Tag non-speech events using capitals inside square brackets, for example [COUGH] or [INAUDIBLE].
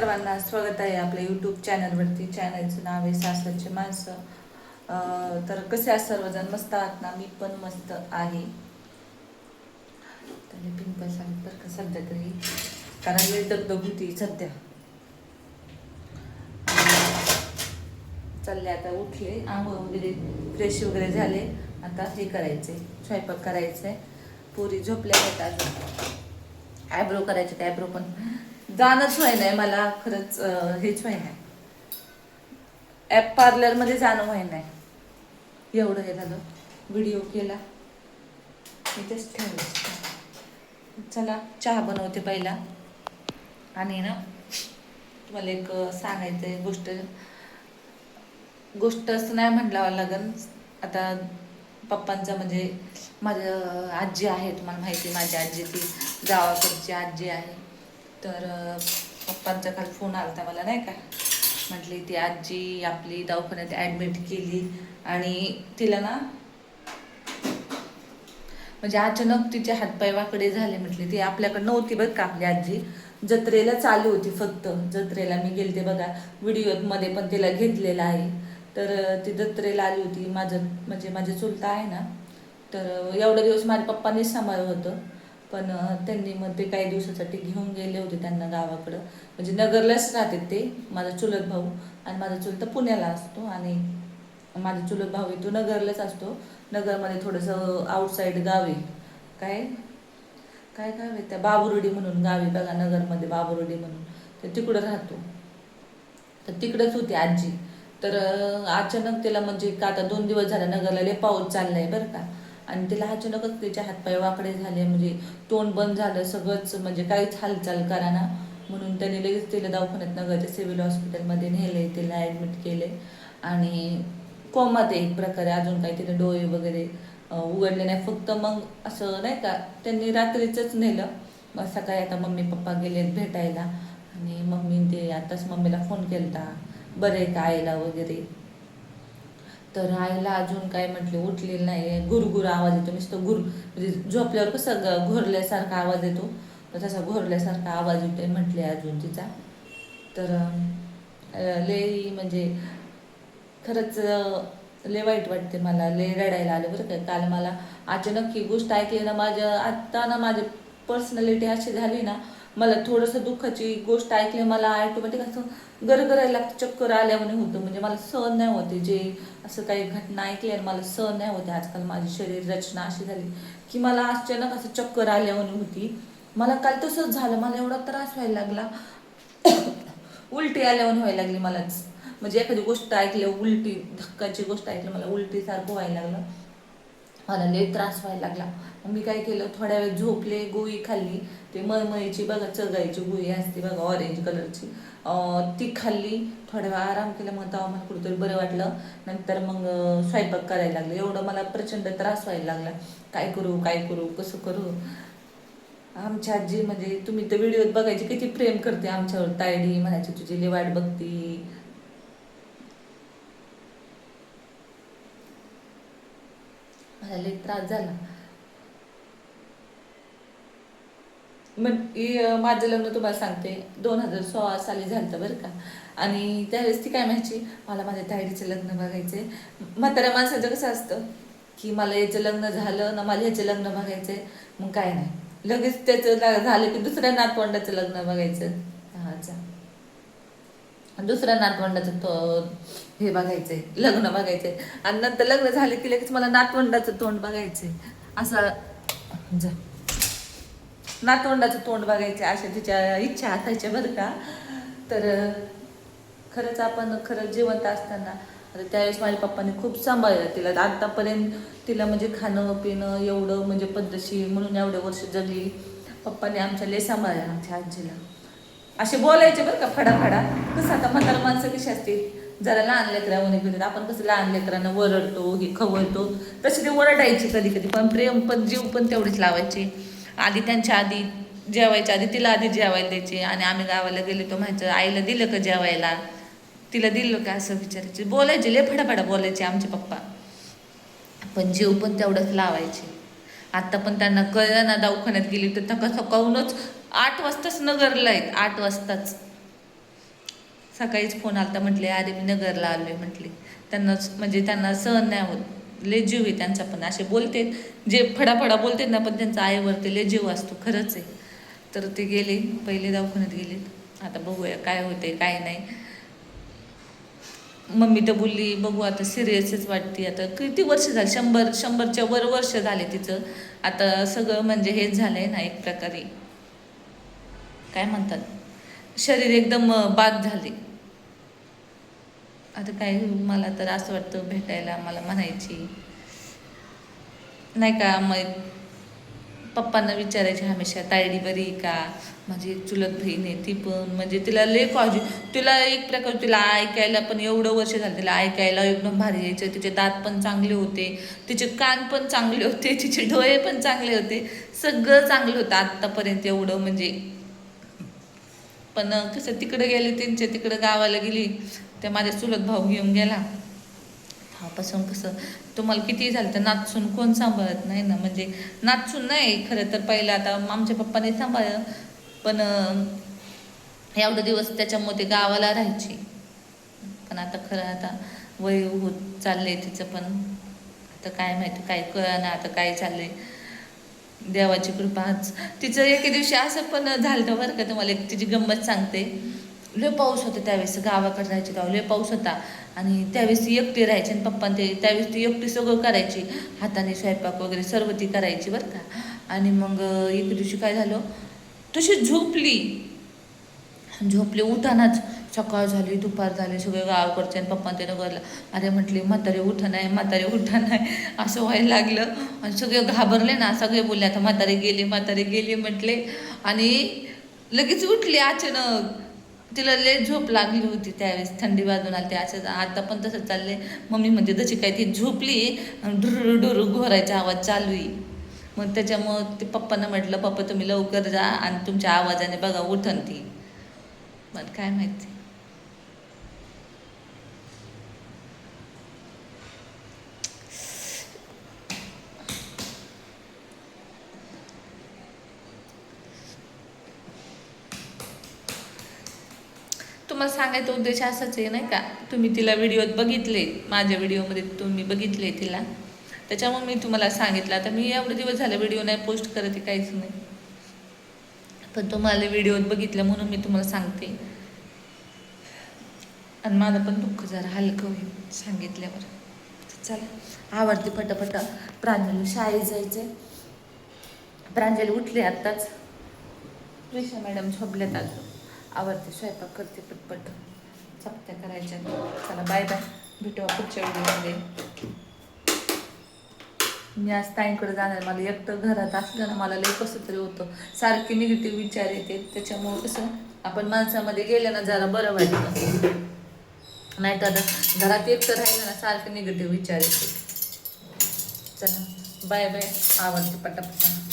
सर्वांना स्वागत आहे आपल्या यूट्यूब चॅनलवरती चॅनलचं नाव आहे सासरचे माणसं. तर कसे आहेत सर्वजण? मस्त आहात ना? मी पण मस्त आहे. त्याने पिंपल सांगितलं बरं का सध्या तरी. कारण लई दगदग होती सध्या. चालले आता उठले. आंघोळ वगैरे फ्रेश वगैरे झाले. आता हे करायचे स्वयंपाक करायचे पुरी झोपल्या आहेत अजून. आयब्रो करायचे आयब्रो पण. जाणंच व्हाय नाही मला खरंच हेच व्हाय नाही. ॲप पार्लरमध्ये जाणं व्हाय नाही. एवढं हे झालं. व्हिडिओ केला. इथेच ठेवलं. चला चहा बनवते पहिला. आणि ना तुम्हाला एक सांगायचं आहे गोष्ट. गोष्टच नाही म्हटलं लागन. आता पप्पांचा म्हणजे माझं आजी आहे तुम्हाला माहिती माझी आजी ती गावाकडची आजी आहे. तर पप्पांचा काल फोन आला होता मला नाही का? म्हटली ती आजी आपली दवाखान्यात ॲडमिट केली आणि तिला ना म्हणजे अचानक तिचे हातपाय वाकडे झाले म्हटले. ती आपल्याकडे नव्हती बरं का आपली आजी. जत्रेला चालू होती फक्त. जत्रेला मी गेलते बघा. व्हिडिओमध्ये पण तिला घेतलेला आहे. तर ती जत्रेला आली होती. माझं म्हणजे माझे चुलता आहे ना. तर एवढे दिवस माझ्या पप्पांनीच सांभाळलं होतं. पण त्यांनी मग ते काही दिवसासाठी घेऊन गेले होते त्यांना गावाकडं. म्हणजे नगरलाच राहते ते माझा चुलत भाऊ. आणि माझा चुलत पुण्याला असतो आणि माझा चुलत भाऊ तो नगरलाच असतो. नगरमध्ये थोडंसं आउटसाईड गाव आहे. काय? काय गाव आहे? त्या बाबुर्डी म्हणून गाव आहे बघा नगरमध्ये बाबुर्डी म्हणून. तर तिकडं राहतो. तर तिकडंच होती आजी. तर अचानक तिला म्हणजे का आता दोन दिवस झाला नगरला लय पाऊस चाललाय बरं का. आणि तिला अचानकच तिचे हातपाय वाकडे झाले म्हणजे तोंड बंद झालं सगळंच म्हणजे काहीच हालचाल कराना. म्हणून त्यांनी लगेच तिला दवाखान्यात नगरच्या सिव्हिल हॉस्पिटलमध्ये नेले तिला ॲडमिट केले. आणि कोमात आहे एक प्रकारे अजून काही तिने डोळे वगैरे उघडले नाही. फक्त मग असं नाही का त्यांनी रात्रीचंच नेलं. मग सकाळी आता मम्मी पप्पा गेले भेटायला. आणि मम्मी ते आताच मम्मीला फोन केलता. बरं आहे का आईला वगैरे? तर आईला अजून काय म्हटले उठलेलं नाही गुरगुर आवाज येतो नुसतं गुर म्हणजे झोपल्यावर कसं घोरल्यासारखा आवाज येतो. तर तसा घोरल्यासारखा आवाज येतोय म्हटले अजून तिचा. तर लई म्हणजे खरंच लय वाईट वाटते मला लय रडायला आलं बरं काय काल मला अचानक ही गोष्ट ऐकली ना माझ्या आत्ता ना माझी पर्सनॅलिटी अशी झाली ना मला थोडंसं दुःखाची गोष्ट ऐकली मला ऑटोमॅटिक असं गरगरायला लागतं चक्कर आल्यामुळे होतं. म्हणजे मला सहन नाही होते जे असं काही घटना ऐकली आणि मला सहन नाही होते. आजकाल माझी शरीर रचना अशी झाली की मला अचानक असं चक्कर आल्यामुळे होती. मला काल तसंच झालं. मला एवढा त्रास व्हायला लागला. [COUGHS] उलटी आल्यावर व्हायला लागली मलाच. म्हणजे एखादी गोष्ट ऐकली उलटी धक्काची गोष्ट ऐकली मला उलटीसारखं व्हायला लागलं. मला लय त्रास व्हायला लागला. मग मी काय केलं थोड्या वेळ झोपले गोळी खाल्ली. ते मळमळीची बघा चगायची गोळी असते बघा ऑरेंज कलरची ती खाल्ली. थोड्या वेळ आराम केला मग तेव्हा मला कुठेतरी बरं वाटलं. नंतर मग स्वयंपाक करायला लागले. एवढं मला प्रचंड त्रास व्हायला लागला. काय करू काय करू कसं करू? आमची आजी म्हणजे तुम्ही तर व्हिडिओत बघायची किती प्रेम करते आमच्यावर. तायडी म्हणायची तुझी लई वाट बघती. मला त्रास झाला. मग माझं लग्न तुम्हाला सांगते. दोन हजार सोळा साली झालं बरं का. आणि त्यावेळेस ती काय म्हणायची? मला माझ्या तायडीचं लग्न बघायचे म्हाताऱ्या माणसाचं कसं असतं? की मला याचं लग्न झालं ना मला ह्याचं लग्न बघायचंय. मग काय नाही. लगेच त्याचं झालं की दुसऱ्या नातवंडाचं लग्न बघायचं. हा जा. दुसऱ्या नातवंडाचं तो हे बघायचंय लग्न बघायचंय. आणि नंतर लग्न झाले की लगेच मला नातवंडाचं तोंड बघायचंय. असं जा. नातवंडाचं तोंड बघायचे अशा तिच्या इच्छा असायच्या बरं का. तर खरंच आपण खरंच जिवंत असताना आता त्यावेळेस माझ्या पप्पाने खूप सांभाळलं तिला. आतापर्यंत तिला म्हणजे खाणं पिणं एवढं म्हणजे पद्धतशीर म्हणून एवढे वर्ष जगली. पप्पाने आमच्या लय सांभाळलं आमच्या आजीला. असे बोलायचे बरं का फडाफडा. कसं आता म्हातारा माणसं कशी असतील? जरा लहान लेकरामध्ये घेतात आपण कसं लहान लेकरांना वरडतो हे खवळतो. तसे ते वरडायचे कधी कधी. पण प्रेम पण जीव पण तेवढेच लावायचे. आधी त्यांच्या आधी जेवायच्या आधी तिला आधी जेवायला द्यायचे. आणि आम्ही गावाला गेले तो म्हणायचं आईला दिलं का जेवायला? तिला दिलं का? असं विचारायचे. बोलायचे लय फडाफडा बोलायचे आमचे पप्पा. पण जीव पण तेवढंच लावायचे. आत्ता पण त्यांना कळलं ना दवाखान्यात गेली तर थका थकावूनच आठ वाजताच नगरला आहेत आठ वाजताच. सकाळीच फोन आलता म्हटले अरे मी नगरला आलो आहे म्हटले. त्यांना म्हणजे त्यांना सहन नाही होत. लेजीव आहे त्यांचा पण. असे बोलते जे फडाफडा बोलते ना पण त्यांचा आईवरती लेजीव असतो खरंच आहे. तर ते गेले पहिले दवाखान्यात गेले आता बघूया काय होते काय नाही. मम्मी तर बोलली बघू आता सिरियसच वाटते. आता किती वर्ष झाली? शंभर शंभरच्या वर वर्ष झाले तिचं. आता सगळं म्हणजे हेच झालंय ना एक प्रकारे. काय म्हणतात? शरीर एकदम बाद झाले. आता काय मला तर असं वाटतं भेटायला मला म्हणायची. नाही का मग पप्पांना विचारायचे हमेशा तायडी बरी आहे का? माझी चुलत बहीण आहे ती पण म्हणजे तिला लय काळजी तिला एक प्रकार तिला ऐकायला पण एवढं वर्ष झालं तिला ऐकायला एकदम भारी यायचं. तिचे दात पण चांगले होते तिचे कान पण चांगले होते [LAUGHS] तिचे डोळे पण चांगले होते. सगळं चांगलं होतं आत्तापर्यंत एवढं म्हणजे. पण कसं तिकडं गेले त्यांच्या तिकडं गावाला गेली त्या माझ्या चुलत भाऊ घेऊन गेला. तेव्हापासून कसं? तुम्हाला किती झालं तर नाचून कोण सांभाळत नाही ना? म्हणजे नाचून नाही खरं तर पहिलं आता आमच्या पप्पाने सांभाळलं. पण एवढं एवढे दिवस त्याच्यामुळे ते गावाला राहायची. पण आता खरं आता वय होत चाललंय तिचं पण. आता काय माहिती काय कळना आता काय चाललंय. देवाची कृपाच तिचं एके दिवशी असं पण झालं बरं का तुम्हाला एक तिची गंमत सांगते. लय पाऊस होता त्यावेळेस गावाकडे राहायची गाव लय पाऊस होता. आणि त्यावेळेस ती एकटी राहायची आणि पप्पा ते त्यावेळेस ती एकटी सगळं करायची. हाताने स्वयंपाक वगैरे सर्व ती करायची बरं का. आणि मग एक दिवशी काय झालं? तशी झोपली. झोपले उठानाच. सकाळ झाली दुपार झाली सगळे गावाकडचे आणि पप्पा ते नगरला. अरे म्हटले म्हातारे उठा नाही म्हातारे उठा नाही असं व्हायला लागलं. आणि सगळे घाबरले ना सगळे बोलले आता म्हातारे गेले म्हातारे गेले म्हटले. आणि लगेच उठले अचानक. तिला लय झोप लागली होती त्यावेळेस थंडी वाजून आली असं आता पण तसं चालले मम्मी म्हणजे जशी काय ती झोपली आणि डुरू डुरू घोरायचा आवाज चालू आहे. मग त्याच्यामुळं ते पप्पांना म्हटलं पप्पा तुम्ही लवकर जा आणि तुमच्या आवाजाने बघा उठन ती. पण काय माहिती. तुम्हाला सांगायचा उद्देश असाच आहे नाही का? तुम्ही तिला व्हिडिओत बघितले माझ्या व्हिडिओमध्ये तुम्ही बघितले तिला. त्याच्यामुळे मी तुम्हाला सांगितलं. आता मी एवढे दिवस झाले व्हिडिओ नाही पोस्ट करत आहे काहीच नाही. पण तुम्हाला व्हिडिओत बघितलं म्हणून मी तुम्हाला सांगते. आणि माझं पण दुःख जरा हलकं होईल सांगितल्यावर. चला आवडते पटापट प्रांजली शाळेत जायचे प्रांजली उठले आत्ताच. रेषा मॅडम झोपल्यात अजून. आवडते स्वयंपाक करते पटपट. चपात्या करायच्या. चला बाय बाय. भेटू पुढच्या व्हिडिओमध्ये. मी आज ताईंकडे जाणार. मला एकटं घरात असलं ना मला लई कसं तरी होतं. सारखे निगेटिव्ह विचार येते. त्याच्यामुळं कसं आपण माणसामध्ये गेलं ना जरा बरं वाटतं. नाही तर घरात एकटं राहिलं ना सारखे निगेटिव्ह विचार येते. चला बाय बाय. आवडते पटापटा.